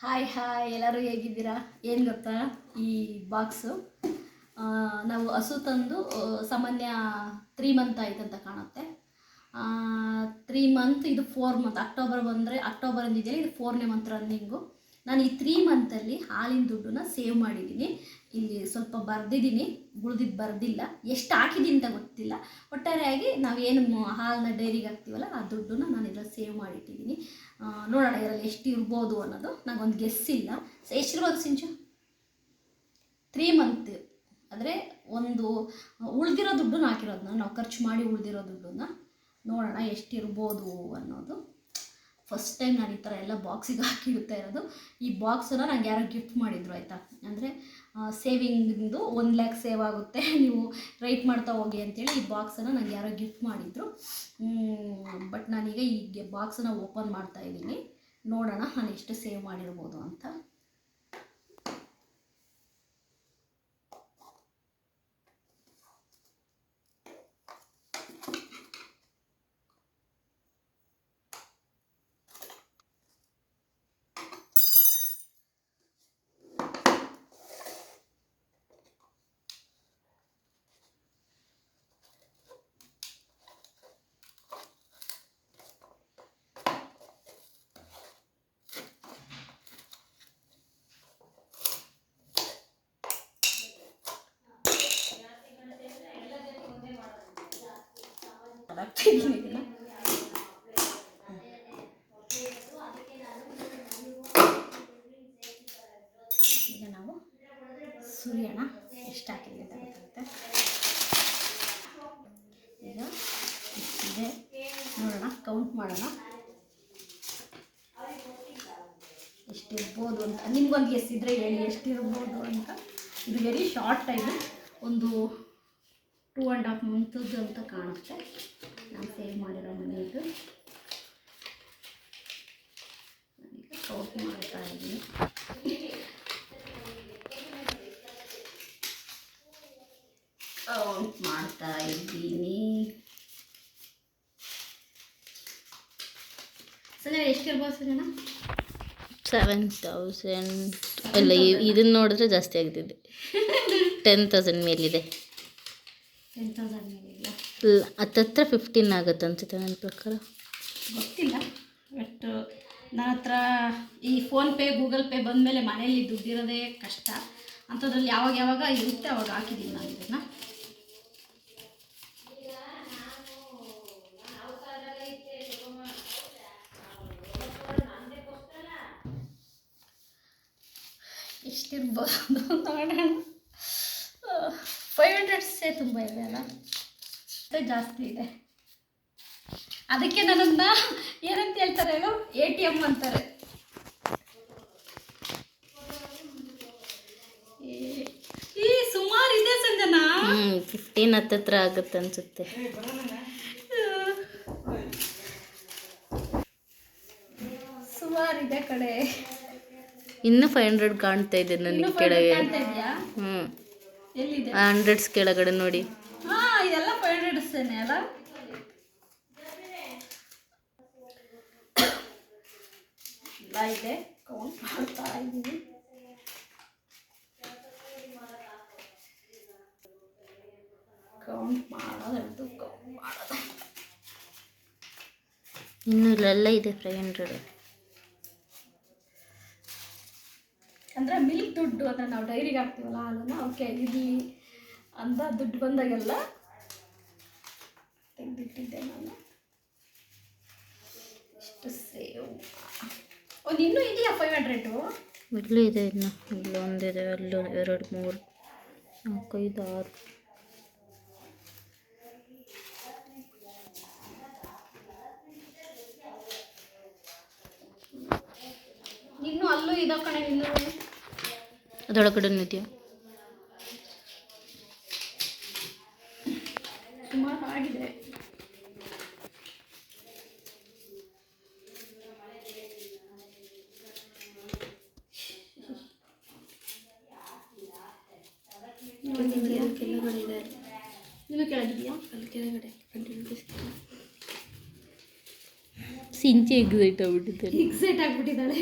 Hi hi ಎಲ್ಲರೂ ಹೇಗಿದ್ದೀರಾ? ಏನು ಗೊತ್ತಾ? ಈ ಬಾಕ್ಸು ನಾವು ಹಸು ತಂದು ಸಾಮಾನ್ಯ ತ್ರೀ ಮಂತ್ ಆಯ್ತಂತ ಕಾಣುತ್ತೆ. ತ್ರೀ ಮಂತ್ ಇದು ಫೋರ್ ಮಂತ್ ಅಕ್ಟೋಬರ್ ಬಂದರೆ ಅಕ್ಟೋಬರ್ ಅಂದಿದೆಯಲ್ಲ ಇದು ಫೋರ್ನೇ ಮಂತ್ ರನ್ನಿಂಗು ನಾನು ಈ ತ್ರೀ ಮಂತಲ್ಲಿ ಹಾಲಿನ ದುಡ್ಡನ್ನ ಸೇವ್ ಮಾಡಿದ್ದೀನಿ ಇಲ್ಲಿ ಸ್ವಲ್ಪ ಬರ್ದಿದ್ದೀನಿ ಉಳ್ದಿದ್ದು ಬರ್ದಿಲ್ಲ. ಎಷ್ಟು ಹಾಕಿದ್ದೀನಿ ಅಂತ ಗೊತ್ತಿಲ್ಲ. ಒಟ್ಟಾರೆಯಾಗಿ ನಾವೇನು ಹಾಲನ್ನ ಡೈರಿಗೆ ಹಾಕ್ತೀವಲ್ಲ, ಆ ದುಡ್ಡನ್ನ ನಾನು ಇದರಲ್ಲಿ ಸೇವ್ ಮಾಡಿಟ್ಟಿದ್ದೀನಿ ನೋಡೋಣ ಇದರಲ್ಲಿ ಎಷ್ಟು ಇರ್ಬೋದು ಅನ್ನೋದು. ನನಗೊಂದು ಗೆಸ್ ಇಲ್ಲ. ಎಷ್ಟಿರ್ಬೋದು ಸಿಂಚು? ತ್ರೀ ಮಂತ್ ಅಂದರೆ ಒಂದು, ಉಳಿದಿರೋ ದುಡ್ಡನ್ನ ಹಾಕಿರೋದನ್ನ ನಾವು ಖರ್ಚು ಮಾಡಿ ಉಳಿದಿರೋ ದುಡ್ಡನ್ನ ನೋಡೋಣ ಎಷ್ಟಿರ್ಬೋದು ಅನ್ನೋದು. ಫಸ್ಟ್ ಟೈಮ್ ನಾನು ಈ ಥರ ಎಲ್ಲ ಬಾಕ್ಸಿಗೆ ಹಾಕಿಡ್ತಾ ಇರೋದು ಈ ಬಾಕ್ಸನ್ನು ನಂಗೆ ಯಾರೋ ಗಿಫ್ಟ್ ಮಾಡಿದ್ರು ಆಯಿತಾ? ಅಂದರೆ ಸೇವಿಂಗ್ದು ಒಂದು ಲ್ಯಾಕ್ ಸೇವ್ ಆಗುತ್ತೆ. ನೀವು ರೈಟ್ ಮಾಡ್ತಾ ಹೋಗಿ ಅಂತೇಳಿ ಈ ಬಾಕ್ಸನ್ನು ನಂಗೆ ಯಾರೋ ಗಿಫ್ಟ್ ಮಾಡಿದ್ರು. ಬಟ್ ನಾನೀಗ ಈ ಬಾಕ್ಸನ್ನು ಓಪನ್ ಮಾಡ್ತಾ ಇದ್ದೀನಿ. ನೋಡೋಣ ನಾನು ಎಷ್ಟು ಸೇವ್ ಮಾಡಿರ್ಬೋದು ಅಂತ ಹಾಕ್ತಿದ್ದೀನಿ ಇದನ್ನ ಈಗ ನಾವು ಸುರಿಯೋಣ ಎಷ್ಟು ಹಾಕಿದ್ವಿ ಅಂತ ಗೊತ್ತಾಗುತ್ತೆ ಈಗ ಇದೆ ನೋಡೋಣ ಕೌಂಟ್ ಮಾಡೋಣ. ಎಷ್ಟಿರ್ಬೋದು ಅಂತ. ನಿಮ್ಗೊಂದು ಎಸ್ ಇದ್ರೆ ಹೇಳಿ, ಎಷ್ಟಿರ್ಬೋದು ಅಂತ. ಇದು ವೆರಿ ಶಾರ್ಟ್ ಟೈಮು ಒಂದು ಟೂ ಆ್ಯಂಡ್ ಹಾಫ್ ಮಂತದ್ದು ಅಂತ ಕಾಣುತ್ತೆ. ನಾನು ಸೇವ್ ಮಾಡಿರೋ ಮನೆಯದು ನಾನೀಗ ಕೌಂಟ್ ಮಾಡ್ತಾ ಇದ್ದೀನಿ. ಕೌಂಟ್ ಮಾಡ್ತಾ ಇದ್ದೀನಿ ಎಷ್ಟಿರ್ಬೋದು ಸಂಜನಾ ಸೆವೆನ್ ತೌಸಂಡ್ ಅಲ್ಲ ಇದನ್ನ ನೋಡಿದ್ರೆ ಜಾಸ್ತಿ ಆಗ್ತಿದೆ. ಟೆನ್ ತೌಸಂಡ್ ಮೇಲಿದೆ. ಟೆನ್ ತೌಸಂಡ್ ಹತ್ತತ್ರ ಫಿಫ್ಟೀನ್ ಆಗುತ್ತೆ ಅನ್ಸುತ್ತೆ ನನ್ನ ಪ್ರಕಾರ. ಗೊತ್ತಿಲ್ಲ. ಬಟ್ ನನ್ನ ಹತ್ರ ಈ ಫೋನ್ಪೇ ಗೂಗಲ್ ಪೇ ಬಂದಮೇಲೆ ಮನೆಯಲ್ಲಿ ದುಡ್ಡಿರೋದೇ ಕಷ್ಟ. ಅಂಥದ್ರಲ್ಲಿ ಯಾವಾಗ ಯಾವಾಗ ಇರುತ್ತೆ ಅವಾಗ ಹಾಕಿದ್ದೀನಿ ನಾನು ಇದನ್ನು. ಎಷ್ಟಿರ್ಬೋದು ನೋಡೋಣ. ಫೈವ್ ಹಂಡ್ರೆಡ್ಸೇ ತುಂಬ ಇದೆ ಅಲ್ಲ? ಅದು ಜಾಸ್ತಿ ಇದೆ. ಅದಕ್ಕೆ ನನ್ನನ್ನು ಏನಂತ ಹೇಳ್ತಾರೆ ಹೇಳು? ಎ ಟಿ ಎಂ ಅಂತಾರೆ. ಈ ಈ ಸುಮಾರು ಇದೆ ಸಂಜನಾ? ಫಿಫ್ಟೀನ್ ಹತ್ತತ್ರ ಆಗುತ್ತೆ ಅನ್ಸುತ್ತೆ. ಸುಮಾರು ಇದೆ ಕಡೆ ಇನ್ನೂ ಫೈವ್ ಹಂಡ್ರೆಡ್ ಕಾಣ್ತಾ ಇದೆ ನನಗೆ ಕೆಳಗೆ. ಹ್ಞೂ ಹಂಡ್ರೆಡ್ಸ್ ಕೆಳಗಡೆ ನೋಡಿ. ಇನ್ನೂ ಇಲ್ಲೆಲ್ಲ ಇದೆ ಫೈವ್ ಹಂಡ್ರೆಡ್ ಅಂದರೆ ಮಿಲ್ಕ್ ದುಡ್ಡು ಅಂತ ನಾವು ಡೈರಿಗೆ ಹಾಕ್ತೀವಲ್ಲ ಹಾಲನ್ನು ಓಕೆ ಇಲ್ಲಿ ಅಂತ ದುಡ್ಡು ಬಂದಾಗೆಲ್ಲ ತೆಗೆದಿಟ್ಟಿದ್ದೆ ನಾನು. ಎಷ್ಟು ಸೇವ್. ಒಂದು ಇನ್ನೂ ಇದೆಯಾ ಫೈವ್ ಹಂಡ್ರೆಡು ಇಲ್ಲೂ ಇದೆ ಇನ್ನು. ಇಲ್ಲೊಂದಿದೆ ಅಲ್ಲೂ ಎರಡು ಮೂರು ನಾಲ್ಕು ಐದು ಆರು. ಇನ್ನೂ ಅಲ್ಲೂ ಇದೋ ಕಣೆ ಇನ್ನೂ ಅದೊಳಗಡೆ ಇದೆಯಾ ಸುಮಾರು ಆಗಿದೆ. ಕೆಳಗಡೆ ಇದೆ ಇನ್ನೂ ಕೆಳಗಿದೆಯಾ? ಅಲ್ಲಿ ಕೆಳಗಡೆ ಸಿಂಚಿ ಎಗ್ಸೈಟ್ ಆಗ್ಬಿಟ್ಟಿದ್ದಾರೆ ಎಕ್ಸೈಟ್ ಆಗಿಬಿಟ್ಟಿದ್ದಾಳೆ.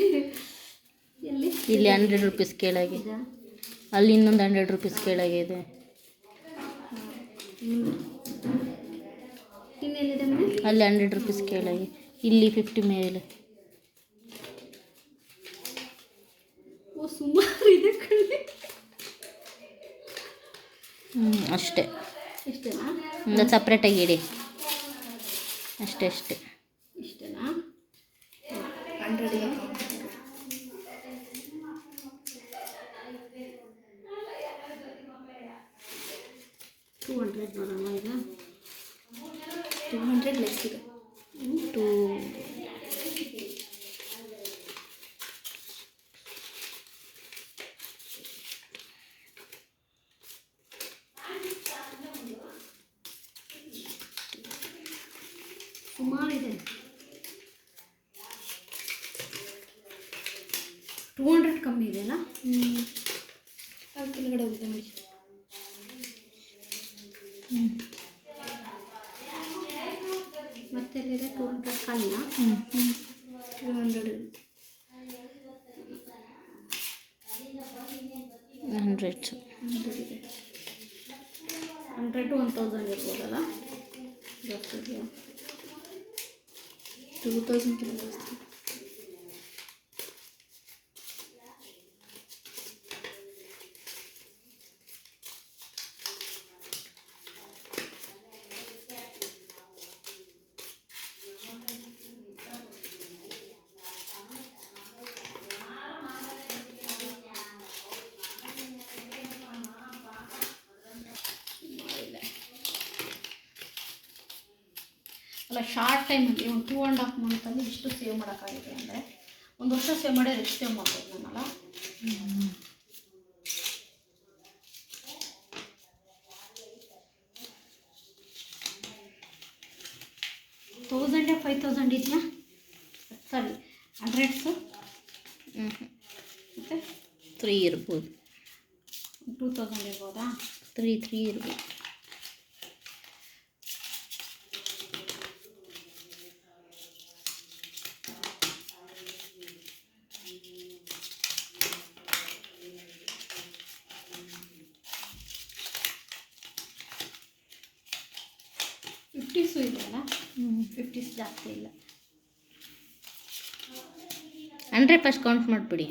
ಇಲ್ಲಿ ಹಂಡ್ರೆಡ್ ರುಪೀಸ್ ಕೆಳಗೆ. ಅಲ್ಲಿ ಇನ್ನೊಂದು ಹಂಡ್ರೆಡ್ ರುಪೀಸ್ ಕೆಳಗೆ ಇದೆ. ಅಲ್ಲಿ ಹಂಡ್ರೆಡ್ ರುಪೀಸ್ ಕೆಳಗೆ. ಇಲ್ಲಿ ಫಿಫ್ಟಿ ಮೇಲೆ. ಸುಮಾರು ಇದೆ ಹ್ಞೂ ಅಷ್ಟೇ. ಸಪ್ರೇಟಾಗಿ ಇಡಿ. ಅಷ್ಟೇ ಅಷ್ಟೇ. ಇಷ್ಟೇನಾ? ಟೂ ಹಂಡ್ರೆಡ್ ಬರೋಣ ಈಗ? ಟೂ ಹಂಡ್ರೆಡ್ ಲೆಸ್ ಇದೆ. ಟೂ ಸುಮಾರಿದೆ ಟೂ ಹಂಡ್ರೆಡ್ ಕಮ್ಮಿ ಇದೆಯಲ್ಲ? ಅಲ್ಲಿ ಕೆಳಗಡೆ ಹೋಗಿದೆ ನೋಡಿ ಮತ್ತೆ ಟೂ ಹಂಡ್ರೆಡ್ ಅಲ್ಲ ಹ್ಞೂ two hundred. Hundred. Hundred one thousand ಇರ್ಬೋದಲ್ಲ? ಜಾಸ್ತಿ ಇದೆಯಾ? ಟೂ ತೌಸಂಡ್ ಜಾಸ್ತಿ. ಅಲ್ಲ ಶಾರ್ಟ್ ಟೈಮಲ್ಲಿ ಒಂದು ಟೂ ಆ್ಯಂಡ್ ಹಾಫ್ ಮಂತಲ್ಲಿ ಇಷ್ಟು ಸೇವ್ ಮಾಡೋಕ್ಕಾಗಿದೆ ಅಂದರೆ ಒಂದು ವರ್ಷ ಸೇವ್ ಮಾಡಿ ಎಷ್ಟು ಸೇವ್ ಮಾಡ್ಬೋದು ನಾನಲ್ಲ ತೌಸಂಡೇ ಫೈವ್ ತೌಸಂಡ್ ಇದೆಯಾ? ಸಾರಿ ಹಂಡ್ರೆಡ್ಸು ಹ್ಞೂ ಮತ್ತು? ತ್ರೀ ಇರ್ಬೋದು. ಟೂ ತೌಸಂಡ್ ಇರ್ಬೋದಾ? ತ್ರೀ ತ್ರೀ ಇರ್ಬೋದು ಫಿಫ್ಟೀಸು ಇದೆಯಲ್ಲ ಹ್ಞೂ ಫಿಫ್ಟೀಸ್ ಜಾಸ್ತಿ ಇಲ್ಲ ಹಂಡ್ರೆಡ್ ಫಸ್ಟ್ ಕೌಂಟ್ ಮಾಡಿಬಿಡಿ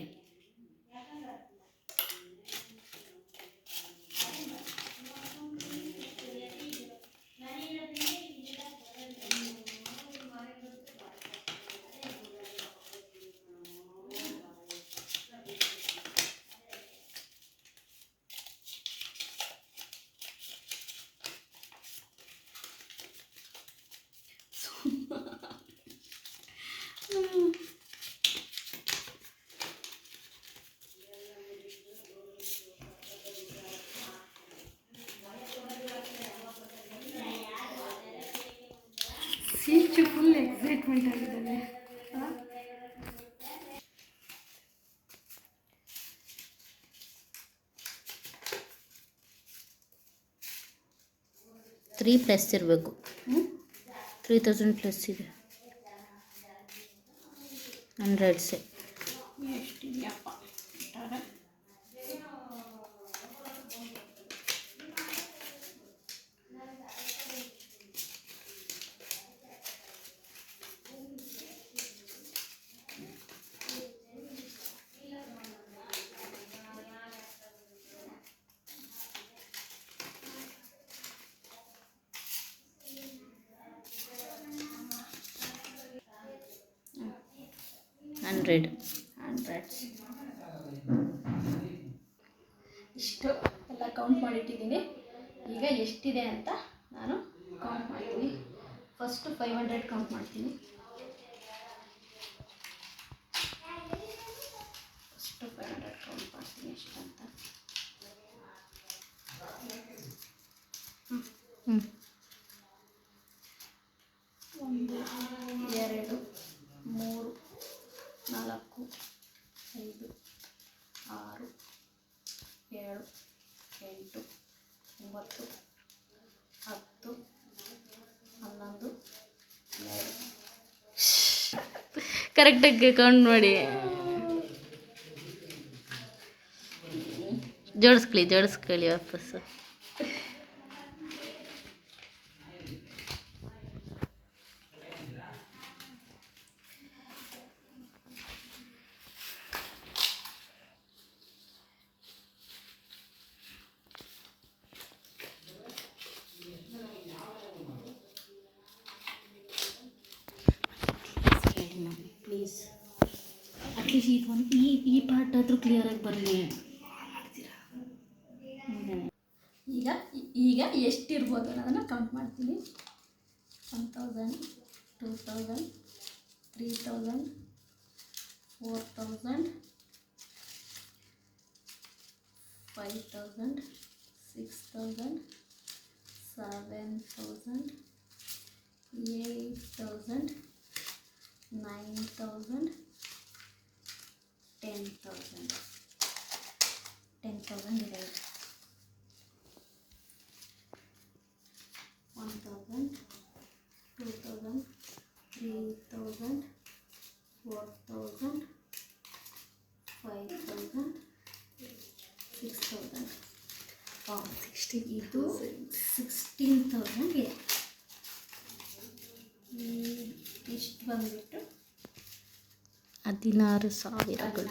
ಸೀಚು ಫುಲ್ ಆಗಿದ್ದಾನೆ ತ್ರೀ ಪ್ಲಸ್ ಇರಬೇಕು. ತ್ರೀ ತೌಸಂಡ್ ಪ್ಲಸ್ ಇದೆ. ಹಂಡ್ರೆಡ್ಸೆ ಎಷ್ಟಿದೆಯಪ್ಪ ಹಂಡ್ರೆಡ್. ಹಂಡ್ರೆಡ್ಸ್ ಇಷ್ಟು ಎಲ್ಲ ಕೌಂಟ್ ಮಾಡಿಟ್ಟಿದ್ದೀನಿ. ಈಗ ಎಷ್ಟಿದೆ ಅಂತ ನಾನು ಕೌಂಟ್ ಮಾಡ್ತೀನಿ. ಫಸ್ಟು ಫೈವ್ ಹಂಡ್ರೆಡ್ ಕೌಂಟ್ ಮಾಡ್ತೀನಿ. ಫಸ್ಟು ಫೈವ್ ಹಂಡ್ರೆಡ್ ಕೌಂಟ್ ಮಾಡ್ತೀನಿ ಎಷ್ಟಂತ. ಹ್ಞೂ ಒಂದು ಕರೆಕ್ಟಾಗಿ ಕೌಂಟ್ ಮಾಡಿ. ಜೋಡಿಸ್ಕೊಳ್ಳಿ ಜೋಡಿಸ್ಕೊಳ್ಳಿ ವಾಪಸ್ಸು. ಆದರೂ ಕ್ಲಿಯರಾಗಿ ಬರಲಿ ಈಗ ಈಗ ಎಷ್ಟಿರ್ಬೋದು ಅನ್ನೋದನ್ನು ಕೌಂಟ್ ಮಾಡ್ತೀನಿ. One thousand two thousand three thousand four thousand five thousand six thousand seven thousand eight thousand nine thousand ten thousand ten thousand ಇದೆ one thousand two thousand three thousand four thousand five thousand six thousand sixty ಇದು sixteen thousand ಇದೆ ಇಷ್ಟು ಬಂದುಬಿಟ್ಟು ಹದಿನಾರು ಸಾವಿರಗಳು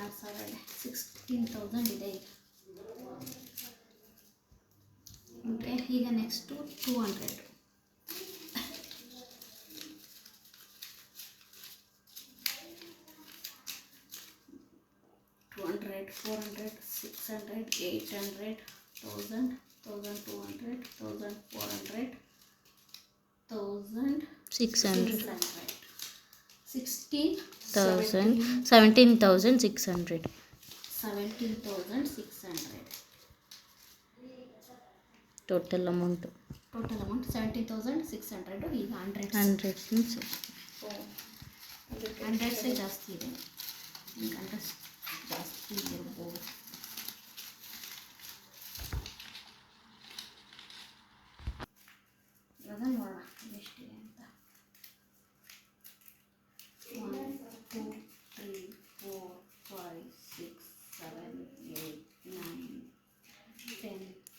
sixteen thousand ಇದೆ. ಈಗ. ಅಂದರೆ ಈಗ next two hundred two hundred four hundred six hundred eight hundred thousand thousand two hundred thousand four hundred thousand six hundred hundred sixteen thousand seventeen thousand six hundred seventeen thousand six hundred total amount total amount seventeen thousand six hundred ಈಗ hundred hundred ಹಂಡ್ರೆಡ್ಸೇ ಜಾಸ್ತಿ ಇದೆ. ಈಗ hundreds ಜಾಸ್ತಿ ಇರ್ಬೋದು. ಇವಾಗ ನೋಡೋಣ.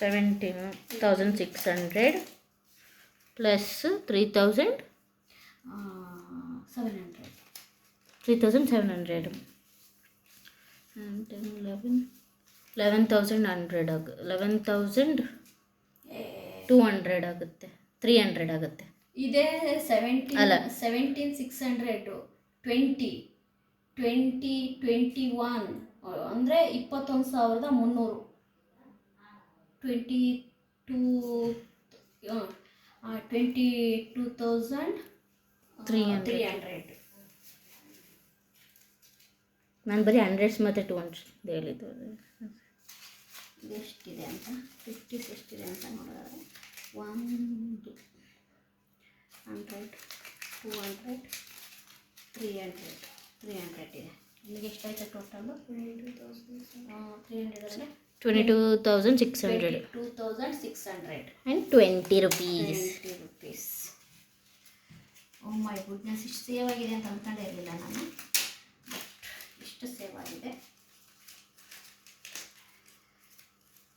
seventeen thousand six hundred plus three thousand seven hundred three thousand seven hundred ten eleven eleven thousand hundred ಆಗ ಲೆವೆನ್ ತೌಸಂಡ್ ಟೂ ಹಂಡ್ರೆಡ್ ಆಗುತ್ತೆ ತ್ರೀ ಹಂಡ್ರೆಡ್ ಆಗುತ್ತೆ. ಇದೇ ಸೆವೆಂಟೀನ್ ಅಲ್ಲ. Seventeen six hundred twenty twenty twenty one ಅಂದರೆ ಇಪ್ಪತ್ತೊಂದು ಸಾವಿರದ ಮುನ್ನೂರು. Twenty two twenty two thousand three hundred. Three hundred ನಾನು ಬರೀ ಹಂಡ್ರೆಡ್ಸ್ ಮತ್ತು ಟೂ ಹಂಡ್ರೆಡ್ ಹೇಳಿದ್ದು ಎಷ್ಟಿದೆ ಅಂತ? ಫಿಫ್ಟೀಸ್ ಎಷ್ಟಿದೆ ಅಂತ ನೋಡೋದಾದ್ರೆ ಒಂದು hundred two hundred three hundred three hundred ಇದೆ. ನಿಮಗೆ ಎಷ್ಟಾಯಿತು ಟೋಟಲು ತ್ರೀ ಹಂಡ್ರೆಡ್ ಅಂದರೆ twenty two thousand six hundred two thousand six hundred and twenty rupees twenty rupees oh my goodness ಇಷ್ಟು ಸೇವ್ ಆಗಿದೆ ಅಂತ ಅಂದ್ಕೊಂಡೇ ಇರಲಿಲ್ಲ ನಾನು. ಬಟ್ ಇಷ್ಟು ಸೇವ್ ಆಗಿದೆ.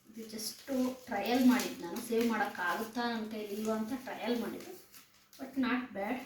ಇದು ಜಸ್ಟು ಟ್ರಯಲ್ ಮಾಡಿದ್ದು ನಾನು. ಸೇವ್ ಮಾಡೋಕ್ಕಾಗುತ್ತಾ ಅಂತ ಇಲ್ವಾ ಅಂತ ಟ್ರಯಲ್ ಮಾಡಿದ್ದು. But not bad